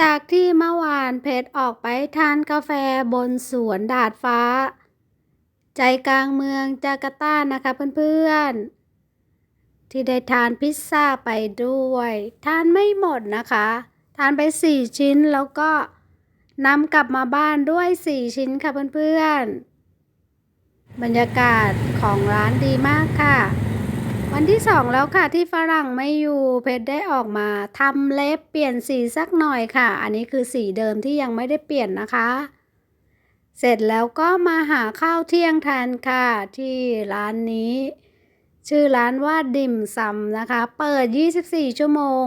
จากที่เมื่อวานเพชรออกไปทานกาแฟบนสวนดาดฟ้า ใจกลางเมืองจาการ์ตานะคะเพื่อนๆ ที่ได้ทานพิซซ่าไปด้วย ทานไม่หมดนะคะ ทานไปสี่ชิ้นแล้วก็นำกลับมาบ้านด้วยสี่ชิ้นค่ะเพื่อนๆ บรรยากาศของร้านดีมากค่ะ วันที่สองแล้วค่ะที่ฝรั่งไม่อยู่เพชรได้ออกมาทำเล็บเปลี่ยนสีสักหน่อยค่ะ อันนี้คือสีเดิมที่ยังไม่ได้เปลี่ยนนะคะ เสร็จแล้วก็มาหาข้าวเที่ยงทานค่ะ ที่ร้านนี้ ชื่อร้านว่าดิมซัมนะคะ เปิด 24 ชั่วโมง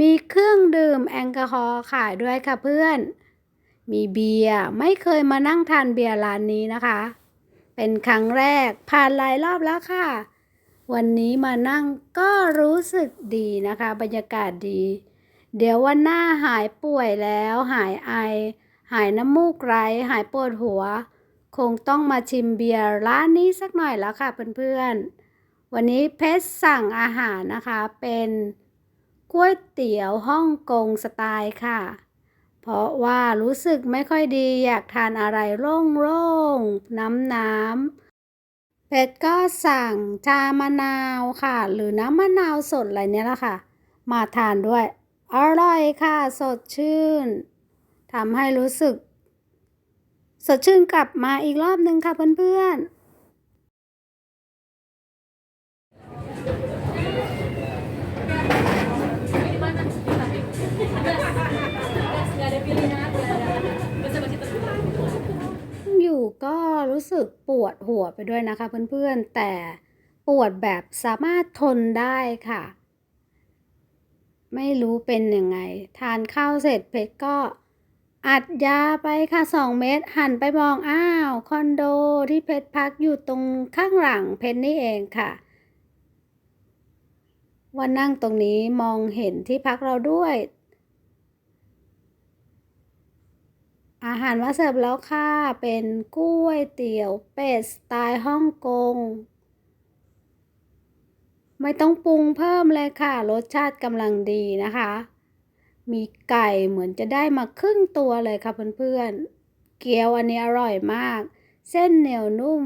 มีเครื่องดื่มแอลกอฮอล์ขายด้วยค่ะเพื่อน มีเบียร์ไม่เคยมานั่งทานเบียร์ร้านนี้นะคะ เป็นครั้งแรกผ่านหลายรอบแล้วค่ะ วันนี้มานั่งก็รู้สึกดีนะคะ บรรยากาศดี เดี๋ยววันหน้าหายป่วยแล้ว หายไอ หายน้ำมูกไหลหายปวดหัว คงต้องมาชิมเบียร์ร้านนี้สักหน่อยแล้วค่ะเพื่อนๆ วันนี้เพชรสั่งอาหารนะคะ เป็นก๋วยเตี๋ยวฮ่องกงสไตล์ค่ะ เพราะว่ารู้สึกไม่ค่อยดีอยากทานอะไรโล่งๆ น้ำน้ำ เพชรก็สั่งชามะนาวค่ะ หรือน้ำมะนาวสดอะไรเนี้ยแหละค่ะ มาทานด้วย อร่อยค่ะ สดชื่นทำให้รู้สึก สดชื่นกลับมาอีกรอบนึงค่ะเพื่อนๆ ก็รู้สึกปวดหัวไปด้วยนะคะเพื่อนๆ แต่ปวดแบบสามารถทนได้ค่ะ ไม่รู้เป็นยังไง ทานข้าวเสร็จเพชรก็อัดยาไปค่ะสองเม็ดหันไปมองอ้าวคอนโดที่เพชรพักอยู่ตรงข้างหลังเพชรนี่เองค่ะว่านั่งตรงนี้มองเห็นที่พักเราด้วย อาหารมาเสิร์ฟแล้วค่ะ เป็นก๋วยเตี๋ยวเป็ดสไตล์ฮ่องกง ไม่ต้องปรุงเพิ่มเลยค่ะ รสชาติกำลังดีนะคะ มีไก่เหมือนจะได้มาครึ่งตัวเลยค่ะเพื่อนๆ เกี๊ยวอันนี้อร่อยมาก เส้นเหนียวนุ่ม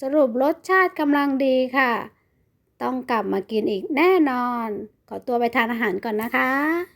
สรุปรสชาติกำลังดีค่ะ ต้องกลับมากินอีกแน่นอน ขอตัวไปทานอาหารก่อนนะคะ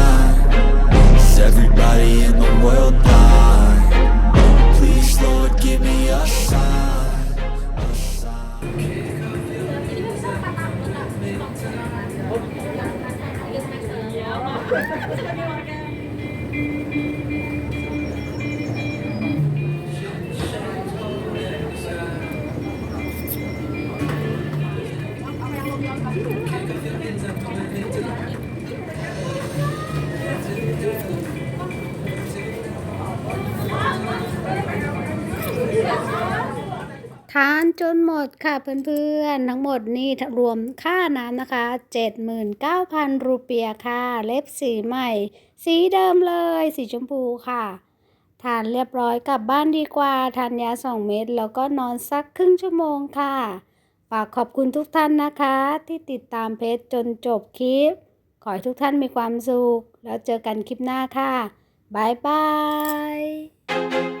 ทานจนหมดค่ะเพื่อนๆ ทั้งหมดนี่รวมค่าน้ำนะคะ 79,000 รูเปียค่ะ เล็บสีใหม่ สีเดิมเลย สีชมพูค่ะ ทานเรียบร้อยกลับบ้านดีกว่า ทานยา 2 เม็ดแล้วก็นอนสักครึ่งชั่วโมงค่ะฝากขอบคุณทุกท่านนะคะ ที่ติดตามเพจจนจบคลิป ขอให้ทุกท่านมีความสุข แล้วเจอกันคลิปหน้าค่ะบายบาย